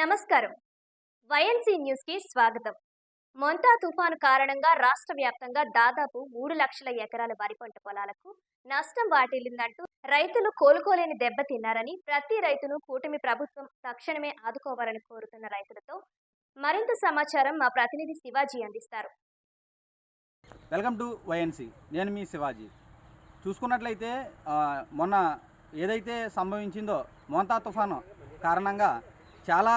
నమస్కారం. వైఎన్సీ న్యూస్కి స్వాగతం. మొంతా తుఫాను కారణంగా రాష్ట్ర వ్యాప్తంగా దాదాపు మూడు లక్షల ఎకరాల వరి పంట పొలాలకు నష్టం వాటిల్లిందంటూ రైతులు కోలుకోలేని దెబ్బతిన్నారని ప్రతి రైతును కూటమి ప్రభుత్వం తక్షణమే ఆదుకోవాలని కోరుతున్న రైతులతో మరింత సమాచారం మా ప్రతినిధి శివాజీ అందిస్తారు. వెల్కమ్ టు వైఎన్సీ నేను మీ శివాజీ. చూసుకున్నట్లయితే మొన్న ఏదైతే సంభవించిందో మోంతా తుఫాను కారణంగా చాలా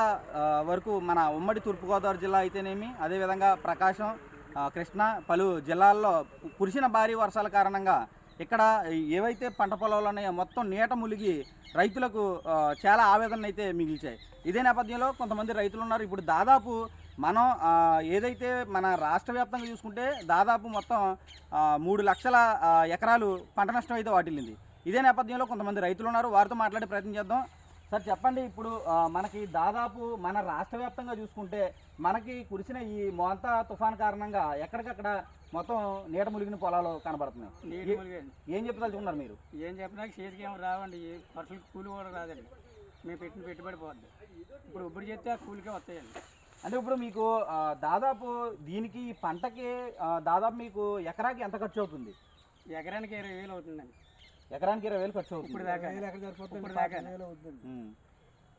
వరకు మన ఉమ్మడి తూర్పుగోదావరి జిల్లా అయితేనేమి అదేవిధంగా ప్రకాశం కృష్ణ కృష్ణా పలు జిల్లాల్లో కురిసిన భారీ వర్షాల కారణంగా ఇక్కడ ఏవైతే పంట పొలాలు ఉన్నాయో మొత్తం నీట ములిగి రైతులకు చాలా ఆవేదన అయితే మిగిల్చాయి. ఇదే నేపథ్యంలో కొంతమంది రైతులు ఉన్నారు. ఇప్పుడు దాదాపు మనం ఏదైతే మన రాష్ట్ర వ్యాప్తంగా చూసుకుంటే దాదాపు మొత్తం మూడు లక్షల ఎకరాలు పంట నష్టం అయితే వాటిల్లింది. ఇదే నేపథ్యంలో కొంతమంది రైతులు ఉన్నారు. వారితో మాట్లాడే ప్రయత్నం చేద్దాం. సార్ చెప్పండి ఇప్పుడు మనకి దాదాపు మన రాష్ట్ర వ్యాప్తంగా చూసుకుంటే మనకి కురిసిన ఈ మోంతా తుఫాన్ కారణంగా ఎక్కడికక్కడ మొత్తం నీట ములిగిన పొలాలు కనబడుతున్నాయి. ఏ- చెప్పదలుచుకున్నారు మీరు? ఏం చెప్పినా చేతికి ఏమి రావండి ఖర్చులు కూలి కూడా రాదండి. మేము పెట్టిన పెట్టుబడి పోద్ది. ఇప్పుడు ఇప్పుడు చేస్తే ఆ కూలికే వస్తాయండి. అంటే ఇప్పుడు మీకు దాదాపు దీనికి పంటకి దాదాపు మీకు ఎకరాకి ఎంత ఖర్చు అవుతుంది? ఎకరానికి ఇరవై వేలు అవుతుందండి. ఎకరానికి ఇరవై వేలు ఖర్చు అవుతుంది. ఇప్పుడు దాకా. ఇప్పుడు దాకా. ఉమ్.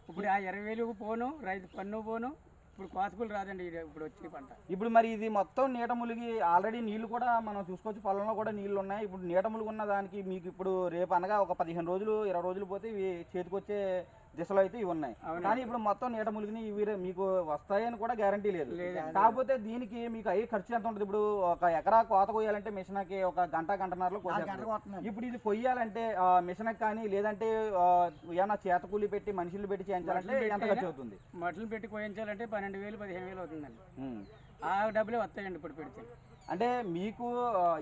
ఇప్పుడు ఆ ఇరవై వేలు పోను రైతు పన్ను పోను ఇప్పుడు కోతకులు రాదండి ఇది ఇప్పుడు వచ్చే పంట. ఇప్పుడు మరి ఇది మొత్తం నీట ములిగి ఆల్రెడీ నీళ్ళు కూడా మనం చూసుకోవచ్చు. పొలంలో కూడా నీళ్ళు ఉన్నాయి. ఇప్పుడు నీట ములుగు ఉన్న దానికి మీకు ఇప్పుడు రేపు అనగా ఒక పదిహేను రోజులు ఇరవై రోజులు పోతే ఇవి చేతికొచ్చే దిశలో అయితే ఇవి ఉన్నాయి. కానీ ఇప్పుడు మొత్తం నీట ములిగిని ఇవి మీకు వస్తాయని కూడా గ్యారంటీ లేదు. కాకపోతే దీనికి మీకు అయ్యే ఖర్చు ఎంత ఉంటుంది? ఇప్పుడు ఒక ఎకరా కోత కొయ్యాలంటే మిషన్కి ఒక గంట గంటన్నరలో కోసేస్తారు ఇప్పుడు ఇది కొయ్యాలంటే ఆ, మిషన్కి కానీ లేదంటే ఆ, ఏమన్నా చేత కూలి పెట్టి మనుషులు పెట్టి చేయించాలంటే ఎంత ఖర్చు అవుతుంది? మట్టలు పెట్టి కోయించాలంటే పన్నెండు వేలు పదిహేను వేలు అవుతుందండి. ఆ డబ్బులే వస్తాయండి ఇప్పుడు పెడితే. అంటే మీకు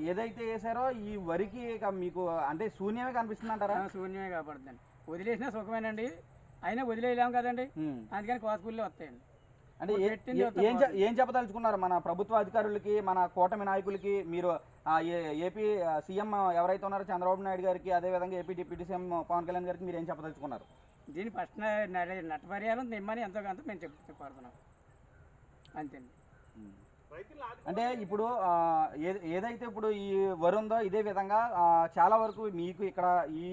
ఏదైతే వేసారో ఈ వరికి మీకు అంటే శూన్యమే కనిపిస్తుంది అంటారా శూన్యమే కాపాడుతుందండి. వదిలేసినా సుఖమేనండి. అయినా వదిలేయలేము కదండి. అందుకని కోత కూలీలే వస్తాయండి. అంటే ఏ- అంతా చెప్పదలుచుకున్నారు? మన ప్రభుత్వ అధికారులకి మన కూటమి నాయకులకి మీరు ఏపీ సీఎం ఎవరైతే ఉన్నారో చంద్రబాబు నాయుడు గారికి అదే విధంగా AP deputy CM Pawan Kalyan గారికి మీరు ఏం చెప్పదలుచుకున్నారు? దీని ఫస్ట్ నట్టపరిహారం నిమ్మని ఎంతో కొంత మేము చెప్తూ కోరుతున్నాం అంతేండి. అంటే ఇప్పుడు ఏదైతే ఇప్పుడు ఈ వరి ఉందో ఇదే విధంగా చాలా వరకు మీకు ఇక్కడ ఈ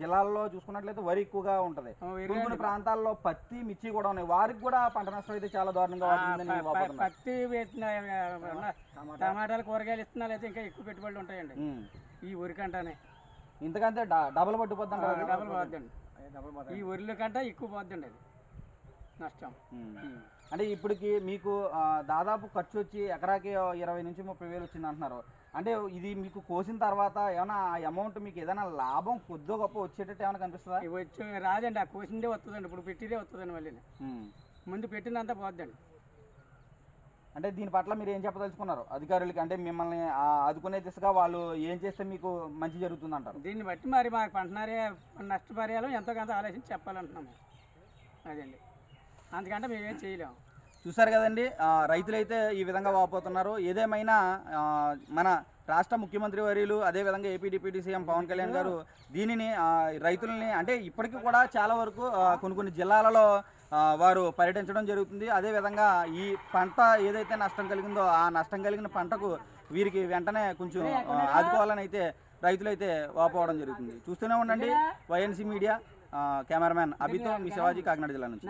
జిల్లాల్లో చూసుకున్నట్లయితే వరి ఎక్కువగా ఉంటది. కొన్ని. ప్రాంతాల్లో పత్తి మిర్చి కూడా ఉన్నాయి. వారికి కూడా పంట నష్టం అయితే చాలా దారుణంగా. పత్తి టమాటాలు కూరగాయలు ఇస్తున్నారు అయితే ఇంకా ఎక్కువ పెట్టుబడులు ఉంటాయండి. ఈ వరి కంటనే. ఇంతకంటే డబల్ కదా? డబుల్ పోద్దండి. ఈ వరిల కంటే ఎక్కువ పోద్దండి అది. నష్టం. అంటే ఇప్పటికి మీకు దాదాపు ఖర్చు వచ్చి ఎకరాకి ఇరవై నుంచి ముప్పై వేలు వచ్చింది అంటున్నారు. అంటే ఇది మీకు కోసిన తర్వాత ఏమైనా ఆ అమౌంట్ మీకు ఏదైనా లాభం కొద్దిగా గొప్ప వచ్చేటట్టు ఏమైనా కనిపిస్తుందా? వచ్చి రాదండి ఆ కోసిందే వస్తుందండి ఇప్పుడు పెట్టిదే వస్తుందండి మళ్ళీ. ముందు పెట్టిందంతా పోద్దండి. అంటే దీని పట్ల మీరు ఏం చెప్పదలుచుకున్నారు? అధికారులకి అంటే మిమ్మల్ని ఆదుకునే దిశగా వాళ్ళు ఏం చేస్తే మీకు మంచి జరుగుతుంది అంటారు? దీన్ని బట్టి మరి మాకు పంటనారే నష్టపరిహారం ఎంతో కొంత ఆలోచించి చెప్పాలంటున్నాము. అదండి. అందుకంటే మేమేం చేయలేము చూసారు కదండి రైతులైతే ఈ విధంగా వాపోతున్నారు. ఏదేమైనా మన రాష్ట్ర ముఖ్యమంత్రి వర్యులు అదేవిధంగా AP deputy CM Pawan Kalyan గారు దీనిని రైతుల్ని అంటే ఇప్పటికీ కూడా చాలా వరకు కొన్ని కొన్ని జిల్లాలలో వారు పర్యటించడం జరుగుతుంది. అదేవిధంగా ఈ పంట ఏదైతే నష్టం కలిగిందో ఆ నష్టం కలిగిన పంటకు వీరికి వెంటనే కొంచెం ఆదుకోవాలని అయితే రైతులైతే వాపోవడం జరుగుతుంది. చూస్తూనే ఉండండి వైఎన్సీ మీడియా కెమెరామ్యాన్ అభితో మీ శివాజీ కాకినాడ జిల్లా నుంచి.